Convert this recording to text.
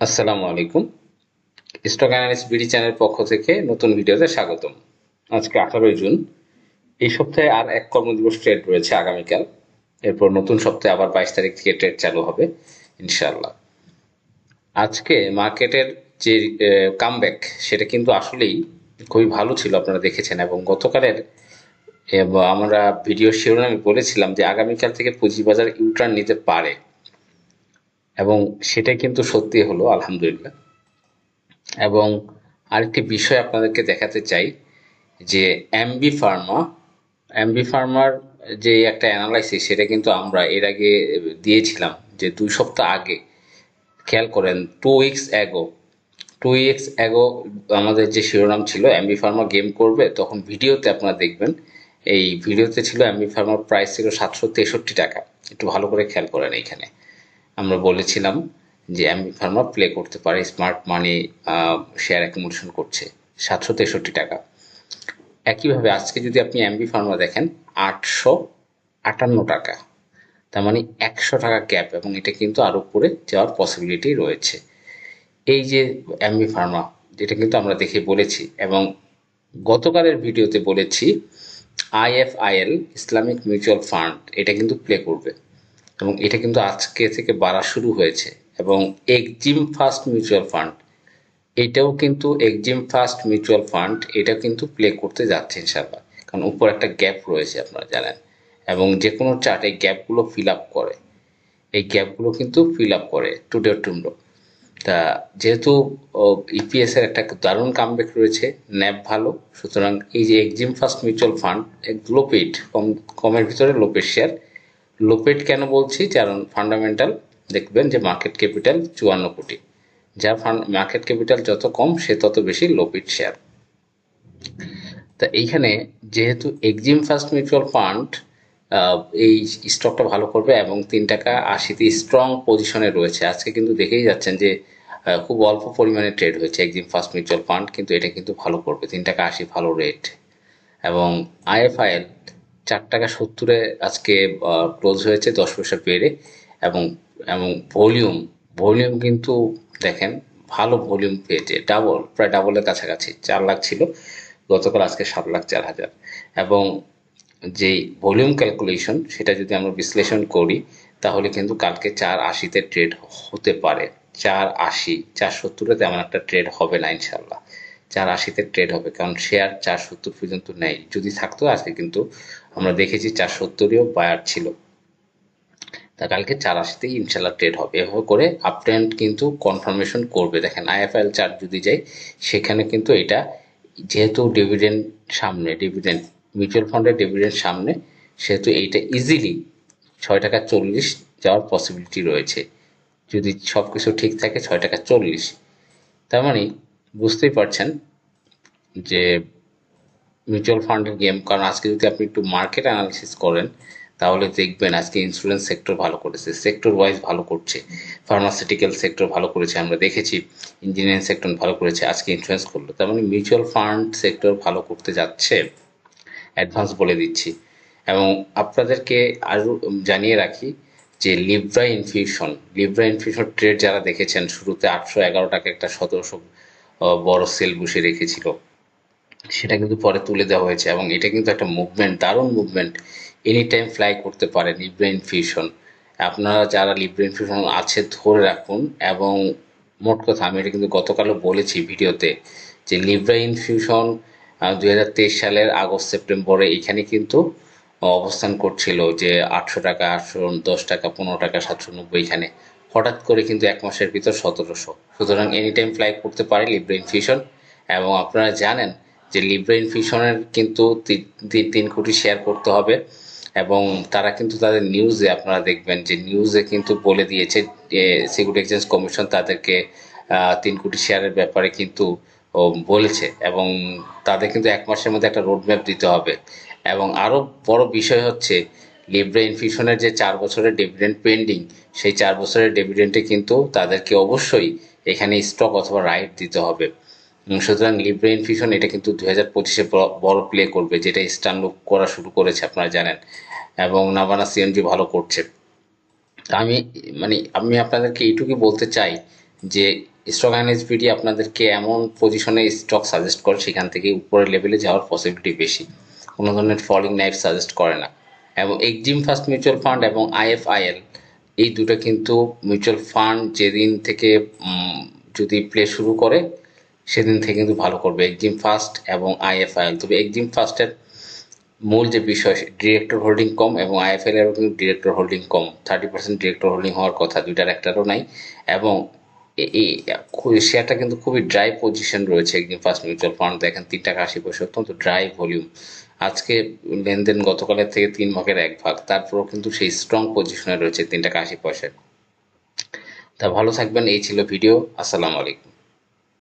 আসসালামু আলাইকুম। Stock analyst BD channel পক্ষ থেকে নতুন ভিডিওতে স্বাগতম। আজকে আঠারোই জুন। এই সপ্তাহে আর এক কর্মদিবস ট্রেড রয়েছে আগামীকাল। এরপর নতুন সপ্তাহে আবার বাইশ তারিখ থেকে ট্রেড চালু হবে ইনশাল্লাহ আজকে মার্কেটের যে কামব্যাক সেটা কিন্তু আসলেই খুবই ভালো ছিল, আপনারা দেখেছেন। এবং গতকালের আমরা ভিডিও শিরোনামে বলেছিলাম যে আগামীকাল থেকে পুঁজিবাজার ইউটার্ন নিতে পারে। এবং সেটা কিন্তু সত্যি হলো, আলহামদুলিল্লাহ। এবং আরেকটি বিষয় আপনাদেরকে দেখাতে চাই, যে এমবি ফার্মা এমবি ফার্মার যে একটা অ্যানালাইসিস সেটা কিন্তু আমরা এর আগে দিয়েছিলাম, যে দুই সপ্তাহ আগে। খেয়াল করেন two weeks ago two weeks ago আমাদের যে শিরোনাম ছিল এমবি ফার্মা গেম করবে, তখন ভিডিওতে আপনারা দেখবেন, এই ভিডিওতে ছিল এমবি ফার্মার প্রাইস ছিল সাতশো তেষট্টি টাকা। একটু ভালো করে খেয়াল করেন এইখানে। আমরা বলেছিলাম যে এমবি ফার্মা প্লে করতে পারে স্মার্ট মানি শেয়ার অ্যাকুমুলেশন করছে, সাতশো তেষট্টি টাকা। একইভাবে আজকে যদি আপনি এমবি ফার্মা দেখেন, আটশো আটান্ন টাকা। তার মানে একশো টাকা গ্যাপ এবং এটা কিন্তু আরও উপরে যাওয়ার পসিবিলিটি রয়েছে। এই যে এমবি ফার্মা যেটা কিন্তু আমরা দেখে বলেছি এবং গতকালের ভিডিওতে বলেছি আইএফআইএল ইসলামিক মিউচুয়াল ফান্ড, এটা কিন্তু প্লে করবে। এবং এটা কিন্তু আজকে থেকে বাড়া শুরু হয়েছে। এবং এক্সিম ফার্স্ট মিউচুয়াল ফান্ড এটাও কিন্তু এক্সিম ফার্স্ট মিউচুয়াল ফান্ড এটা কিন্তু প্লে করতে যাচ্ছে ইনশাল্লাহ কারণ উপর একটা গ্যাপ রয়েছে আপনারা জানেন। এবং যে কোনো চার্ট এই গ্যাপগুলো ফিল আপ করে। এই গ্যাপগুলো কিন্তু ফিল আপ করে টুডে টুমডো তা যেহেতু ইপিএস এর একটা দারুণ কামব্যাক রয়েছে ন্যাপ ভালো। সুতরাং এই যে এক্সিম ফার্স্ট মিউচুয়াল ফান্ড লোপেট কম, কমের ভিতরে লোপের শেয়ার লোপেট কেন বলছি? কারণ ফান্ডামেন্টাল দেখবেন যে মার্কেট ক্যাপিটাল চুয়ান্ন কোটি। যার ফান্ড মার্কেট ক্যাপিটাল যত কম, সে তত বেশি লোপেট শেয়ার তা এইখানে যেহেতু এক্সিম ফার্স্ট মিউচুয়াল ফান্ড এই স্টকটা ভালো করবে এবং তিন টাকা আশিতে স্ট্রং পজিশনে রয়েছে। আজকে কিন্তু দেখেই যাচ্ছেন যে খুব অল্প পরিমাণে ট্রেড হয়েছে এক্সিম ফার্স্ট মিউচুয়াল ফান্ড কিন্তু এটা কিন্তু ভালো করবে। তিন টাকা আশি ভালো রেট এবং আইএফআইএল চার টাকা সত্তরে আজকে ক্লোজ হয়েছে দশ পয়সা বেড়ে এবং এবং ভলিউম ভলিউম কিন্তু দেখেন, ভালো ভলিউম পেয়েছে। ডাবল প্রায় ডাবলের কাছাকাছি, চার লাখ ছিল। গতকাল আজকে সাত লাখ চার হাজার। এবং যে ভলিউম ক্যালকুলেশন সেটা যদি আমরা বিশ্লেষণ করি, তাহলে কিন্তু কালকে চার আশিতে ট্রেড হতে পারে। চার আশি, চার সত্তরে তেমন একটা ট্রেড হবে না ইনশাল্লাহ চার আশিতে ট্রেড হবে, কারণ শেয়ার চার সত্তর পর্যন্ত নেই। যদি থাকতো আজকে কিন্তু আমরা দেখেছি চার সত্তরেও বায়ার ছিল। তা কালকে চার আশিতেই ইনশাল্লাহ ট্রেড হবে। এভাবে করে আপ ট্রেন্ড কিন্তু কনফার্মেশন করবে। দেখেন আইএফআইএল চার্ট যদি যাই, সেখানে কিন্তু এটা যেহেতু ডিভিডেন্ড সামনে ডিভিডেন্ড মিউচুয়াল ফান্ডের ডিভিডেন্ড সামনে, সেহেতু এইটা ইজিলি ছয় টাকা চল্লিশ যাওয়ার পসিবিলিটি রয়েছে। যদি সব কিছু ঠিক থাকে ছয় টাকা চল্লিশ। তার মানে বুঝতেই পারছেন যে মিউচুয়াল ফান্ডের গেম কারণ আজকে যদি আপনি একটু মার্কেট অ্যানালিসিস করেন, তাহলে দেখবেন আজকে ইন্স্যুরেন্স সেক্টর ভালো করেছে সেক্টর ওয়াইজ ভালো করছে ফার্মাসিউটিক্যাল সেক্টর ভালো করেছে, আমরা দেখেছি ইঞ্জিনিয়ারিং সেক্টর ভালো করেছে, আজকে ইন্স্যুরেন্স করল। তার মানে মিউচুয়াল ফান্ড সেক্টর ভালো করতে যাচ্ছে অ্যাডভান্স বলে দিচ্ছি। এবং আপনাদেরকে আরও জানিয়ে রাখি যে Libra Infusion Libra Infusion trade যারা দেখেছেন, শুরুতে আটশো এগারো টাকা একটা সতেরোশো বড় সেল বসে রেখেছিল। সেটা কিন্তু পরে তুলে দেওয়া হয়েছে এবং এটা কিন্তু একটা মুভমেন্ট দারুণ মুভমেন্ট এনি টাইম ফ্লাই করতে পারে লিব্রা ইনফিউশন আপনারা যারা লিব্রা ইনফিউশন আছে, ধরে রাখুন এবং মোট কথা, আমি এটা কিন্তু গতকালও বলেছি ভিডিওতে যে লিব্রা ইনফিউশন দুই সালের আগস্ট, সেপ্টেম্বরে এখানে কিন্তু অবস্থান করছিল যে আটশো টাকা, আটশো দশ টাকা, পনেরো টাকা, সাতশো নব্বই এখানে। হঠাৎ করে কিন্তু এক মাসের ভিতর সতেরোশো। সুতরাং এনি টাইম ফ্লাই করতে পারে লিব্রা ইনফিউশন এবং আপনারা জানেন যে লিব্রা ইনফিউশনের কিন্তু তিন কোটি শেয়ার করতে হবে এবং তারা কিন্তু তাদের নিউজে আপনারা দেখবেন যে নিউজে কিন্তু বলে দিয়েছে সিকিউরিটি এক্সচেঞ্জ কমিশন তাদেরকে তিন কোটি শেয়ারের ব্যাপারে কিন্তু বলেছে এবং তাদের কিন্তু এক মাসের মধ্যে একটা রোডম্যাপ দিতে হবে এবং আরও বড় বিষয় হচ্ছে লিব্রা ইনফিউশনের যে চার বছরের ডিভিডেন্ড পেন্ডিং সেই চার বছরের ডিভিডেন্টে কিন্তু তাদেরকে অবশ্যই এখানে স্টক অথবা রাইট দিতে হবে। সুতরাং লিব্রা ইনফিউশন এটা কিন্তু দুই হাজার পঁচিশে বড় প্লে করবে, যেটা স্টানলুক করা শুরু করেছে, আপনারা জানেন। এবং নাবানা সিএনজি ভালো করছে। আমি মানে আমি আপনাদেরকে এইটুকুই বলতে চাই যে, স্টক এনএসবিডি আপনাদেরকে এমন পজিশনে স্টক সাজেস্ট করে, সেখান থেকে উপরের লেভেলে যাওয়ার পসিবিলিটি বেশি। কোনো ধরনের ফলিং নাইফ সাজেস্ট করে না। এবং এক্সিম ফার্স্ট মিউচুয়াল ফান্ড এবং আইএফআইএল এই দুটো কিন্তু মিউচুয়াল ফান্ড যেদিন থেকে যদি প্লে শুরু করে সেদিন থেকে কিন্তু ভালো করবে এক্সিম ফার্স্ট এবং আইএফআইএল। তবে এক্সিম ফার্স্টের মূল যে বিষয়, ডিরেক্টর হোল্ডিং কম এবং আইএফএল এরও কিন্তু ডিরেক্টর হোল্ডিং কম। থার্টি পার্সেন্ট ডিরেক্টর হোল্ডিং হওয়ার কথা, দুইটার একটারও নাই। এবং এই শেয়ারটা কিন্তু খুবই ড্রাই পজিশন রয়েছে একদিন ফার্স্ট মিউচুয়াল ফান্ড। দেখেন, তিন টাকা আশি পয়সা অত্যন্ত ড্রাই ভলিউম। আজকে লেনদেন গতকালের থেকে তিন ভাগের এক ভাগ। তারপরেও কিন্তু সেই স্ট্রং পজিশনে রয়েছে তিন টাকা আশি পয়সায়। তা ভালো থাকবেন, এই ছিল ভিডিও। আসসালামু আলাইকুম।